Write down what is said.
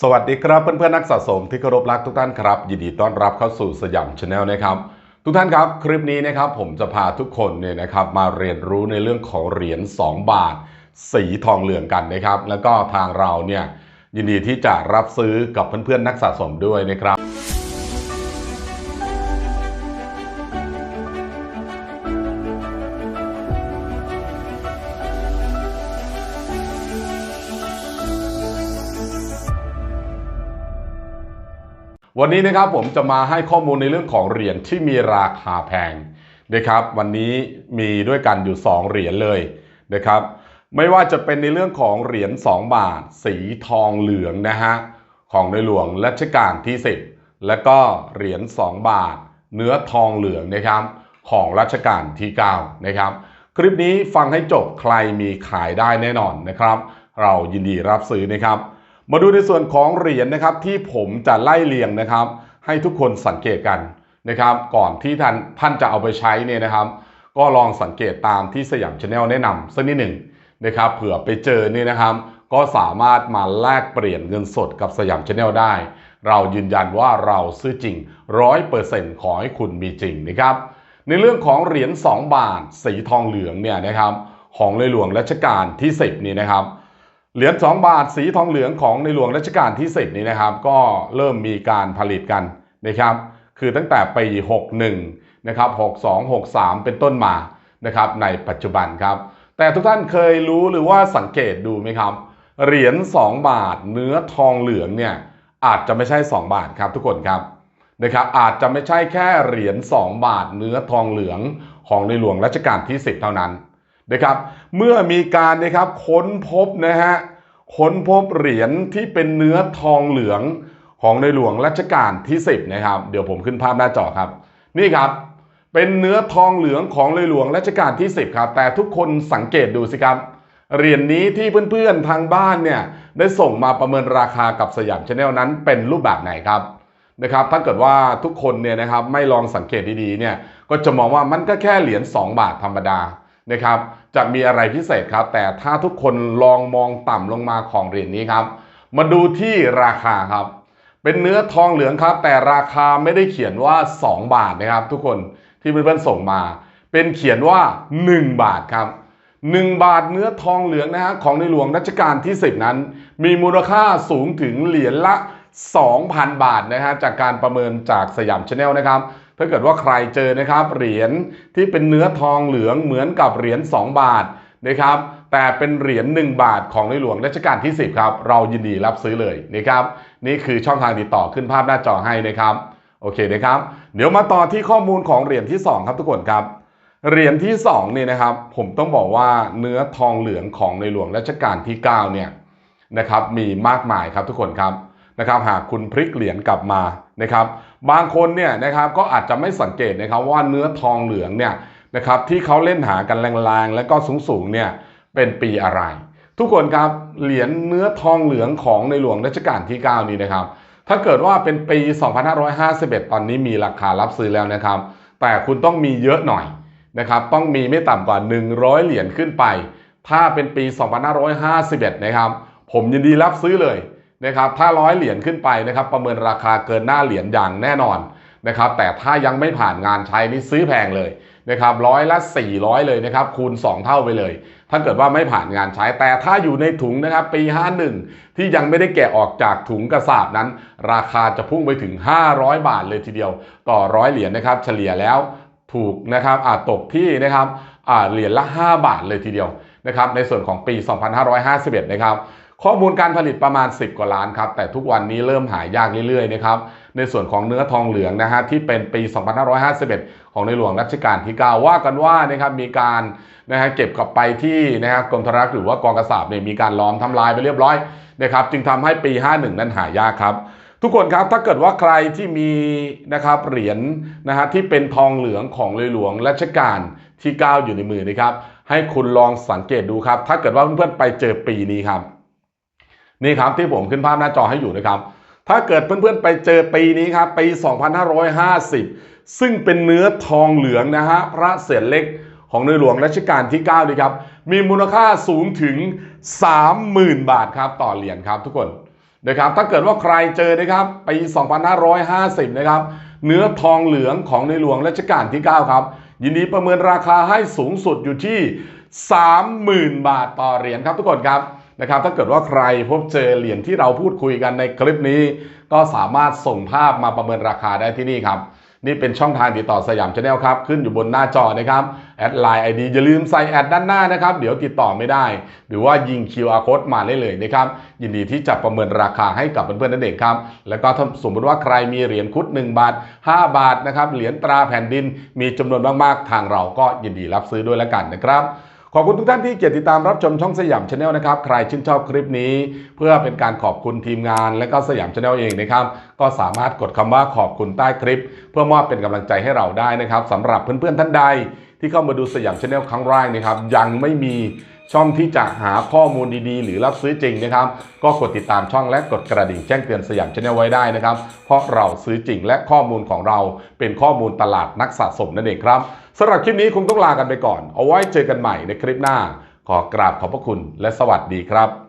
สวัสดีครับเพื่อนๆนักสะสมที่เคารพรักทุกท่านครับ ยินดีต้อนรับเข้าสู่สยามชาแนลนะครับ ทุกท่านครับคลิปนี้นะครับผมจะพาทุกคนเนี่ยนะครับมาเรียนรู้ในเรื่องของเหรียญ2 บาท สีทองเหลืองกันนะครับ แล้วก็ทางเราเนี่ยยินดีที่จะรับซื้อกับเพื่อนๆนักสะสมด้วยนะครับ วันนี้นะครับผมจะมาให้ข้อมูลในเรื่องของเหรียญที่มีราคาแพงนะครับ วันนี้มีด้วยกันอยู่ 2 เหรียญเลยนะครับ ไม่ว่าจะเป็นในเรื่องของเหรียญ2บาท สีทองเหลืองนะฮะของในหลวงรัชกาลที่ 10 และก็เหรียญ2บาท เนื้อทองเหลืองนะครับ ของรัชกาลที่9นะครับ คลิปนี้ฟังให้จบใครมีขายได้แน่นอนนะครับ เรายินดีรับซื้อนะครับ มาดูในส่วนของเหรียญนะครับที่ผมจะไล่เรียงนะครับ ให้ทุกคนสังเกตกันนะครับ ก่อนที่ท่านท่านจะเอาไปใช้เนี่ยนะครับ ก็ลองสังเกตตามที่สยามชาแนลแนะนำสักนิดหนึ่งนะครับเผื่อไปเจอเนี่ยนะครับ ก็สามารถมาแลกเปลี่ยนเงินสดกับสยามชาแนลได้ เรายืนยันว่าเราซื้อจริงร้อยเปอร์เซ็นต์ขอให้คุณมีจริงนะครับ ในเรื่องของเหรียญ2บาทสีทองเหลืองเนี่ยนะครับ ของในหลวงรัชกาลที่ 10 นี่นะครับ เหรียญ2บาทสีทองเหลืองของในหลวงรัชกาลที่ 10 นี้นะครับ ก็เริ่มมีการผลิตกันนะครับ คือตั้งแต่ปี 61 นะครับ 62 63 เป็นต้นมานะครับในปัจจุบันครับ แต่ทุกท่านเคยรู้หรือว่าสังเกตดูไหมครับ เหรียญ2บาทเนื้อทองเหลืองเนี่ยอาจจะไม่ใช่ 2 บาทครับทุกคนครับนะครับอาจจะไม่ใช่แค่เหรียญ2บาทเนื้อทองเหลืองของในหลวงรัชกาลที่ 10 เท่านั้น นะครับเมื่อมีการนะครับค้นพบนะฮะค้นพบเหรียญที่เป็นเนื้อทองเหลืองของในหลวงรัชกาลที่ 10นะครับเดี๋ยวผมขึ้นภาพหน้าจอครับ นี่ครับเป็นเนื้อทองเหลืองของในหลวงรัชกาลที่ 10ครับแต่ทุกคนสังเกตดูสิครับเหรียญนี้ที่เพื่อนๆทางบ้านเนี่ยได้ส่งมาประเมินราคากับสยามชาแนลนั้นเป็นรูปแบบไหนครับนะครับถ้าเกิดว่าทุกคนเนี่ยนะครับไม่ลองสังเกตดีๆเนี่ยก็จะมองว่ามันก็แค่เหรียญ2บาทธรรมดา นะครับจะมีอะไรพิเศษครับ แต่ถ้าทุกคนลองมองต่ำลงมาของเหรียญนี้ครับ มาดูที่ราคาครับ เป็นเนื้อทองเหลืองครับ แต่ราคาไม่ได้เขียนว่า 2 บาทนะครับ ทุกคนที่เพื่อนๆส่งมา เป็นเขียนว่า 1 บาทครับ1 บาทเนื้อทองเหลืองนะฮะของในหลวงรัชกาลที่ 10 นั้น มีมูลค่าสูงถึงเหรียญละ 2,000 บาทนะฮะจากการประเมินจากสยามชาแนลนะครับ ถ้าเกิดว่าใครเจอนะครับเหรียญที่เป็นเนื้อทองเหลืองเหมือนกับเหรียญ2 บาทนะครับแต่เป็นเหรียญ1บาทของในหลวงรัชกาลที่ 10ครับเรายินดีรับซื้อเลยนะครับนี่คือช่องทางติดต่อขึ้นภาพหน้าจอให้นะครับโอเคนะครับเดี๋ยวมาต่อที่ข้อมูลของเหรียญที่ 2 ครับทุกคนครับเหรียญที่2เนี่ยนะครับผมต้องบอกว่าเนื้อทองเหลืองของในหลวงรัชกาลที่9เนี่ยนะครับมีมากมายครับทุกคนครับนะครับหากคุณพลิกเหรียญกลับมานะครับ บางคนเนี่ยนะครับก็อาจจะไม่สังเกตนะครับว่าเนื้อทองเหลืองเนี่ยนะครับที่เขาเล่นหากันแรงๆและก็สูงๆเนี่ยเป็นปีอะไร ทุกคนครับเหรียญเนื้อทองเหลืองของในหลวงรัชกาลที่ 9 นี้นะครับ ถ้าเกิดว่าเป็นปี 2551 ตอนนี้มีราคารับซื้อแล้วนะครับ แต่คุณต้องมีเยอะหน่อยนะครับต้องมีไม่ต่ำกว่า 100 เหรียญขึ้นไป ถ้าเป็นปี 2551 นะครับ ผมยินดีรับซื้อเลย นะครับถ้าร้อยเหรียญขึ้นไปนะครับประเมินราคาเกินหน้าเหรียญอย่างแน่นอนนะครับแต่ถ้ายังไม่ผ่านงานใช้นี่ซื้อแพงเลยนะครับร้อยละ 400 เลยนะครับคูณ 2 เท่าไปเลย ถ้าเกิดว่าไม่ผ่านงานใช้แต่ถ้าอยู่ในถุงนะครับปี 51 ที่ยังไม่ได้แกะออกจากถุงกระสาบนั้น ราคาจะพุ่งไปถึง 500 บาทเลยทีเดียว ต่อร้อยเหรียญนะครับเฉลี่ยแล้วถูกนะครับอาจตกที่นะครับอ่าเหรียญละ 5 บาทเลยทีเดียวนะครับในส่วนของปี 2551 นะครับ ข้อมูลการผลิตประมาณ 10 กว่าล้านครับ แต่ทุกวันนี้เริ่มหายากเรื่อยๆนะครับ ในส่วนของเนื้อทองเหลืองนะฮะที่เป็นปี 2551 ของในหลวงรัชกาลที่ 9 ว่ากันว่านะครับมีการนะฮะเก็บกลับไปที่นะฮะกรมธรักษ์หรือว่ากองกระสาบเนี่ยมีการล้อมทำลายไปเรียบร้อยนะครับจึงทำให้ปี 51 นั้นหายากครับทุกคนครับถ้าเกิดว่าใครที่มีนะครับเหรียญนะฮะที่เป็นทองเหลืองของในหลวงรัชกาลที่ 9 อยู่ในมือนะครับให้คุณลองสังเกตดูครับ ถ้าเกิดว่าเพื่อนๆไปเจอปีนี้ครับ นี่ครับที่ผมขึ้นภาพหน้าจอให้อยู่นะครับ ถ้าเกิดเพื่อนๆไปเจอปีนี้ครับปี 2550 ซึ่งเป็นเนื้อทองเหลืองนะฮะพระเศียรเล็กของในหลวงรัชกาลที่9นี่ครับมีมูลค่าสูงถึง 30,000 บาทครับต่อเหรียญครับทุกคนนะครับถ้าเกิดว่าใครเจอนะครับปี 2550 นะครับเนื้อทองเหลืองของในหลวงรัชกาลที่ 9 ครับ ยินดีประเมินราคาให้สูงสุดอยู่ที่ 30,000 บาทต่อเหรียญครับทุกคนครับ นะครับถ้าเกิดว่าใครพบเจอเหรียญที่เราพูดคุยกันในคลิปนี้ ก็สามารถส่งภาพมาประเมินราคาได้ที่นี่ครับ นี่เป็นช่องทางติดต่อสยามชาแนลครับ ขึ้นอยู่บนหน้าจอนะครับแอดไลน์ไอดีอย่าลืมใส่แอดด้านหน้านะครับ เดี๋ยวติดต่อไม่ได้ หรือว่ายิง QR code มาได้เลยนะครับ ยินดีที่จะประเมินราคาให้กับเพื่อนๆนั่นเองครับ แล้วก็ถ้าสมมติว่าใครมีเหรียญคุด 1 บาท 5 บาทนะครับเหรียญตราแผ่นดินมีจำนวนมากๆ ทางเราก็ยินดีรับซื้อด้วยแล้วกันนะครับ ขอบคุณทุกท่านที่เกียรติดตามรับชมช่องสยามชาแนลนะครับ ใครชื่นชอบคลิปนี้ เพื่อเป็นการขอบคุณทีมงานและก็สยามชาแนลเองนะครับ ก็สามารถกดคำว่าขอบคุณใต้คลิป เพื่อมอบเป็นกำลังใจให้เราได้นะครับสำหรับเพื่อนๆท่านใด ที่เข้ามาดูสยามชาแนลครั้งแรกนะครับ ยังไม่มีช่องที่จะหาข้อมูลดีๆ หรือรับซื้อจริงนะครับ ก็กดติดตามช่องและกดกระดิ่งแจ้งเตือนสยามชาแนลไว้ได้นะครับ เพราะเราซื้อจริงและข้อมูลของเราเป็นข้อมูลตลาดนักสะสมนั่นเองครับ สำหรับคลิปนี้คงต้องลากันไปก่อน เอาไว้เจอกันใหม่ในคลิปหน้า ขอกราบขอบพระคุณและสวัสดีครับ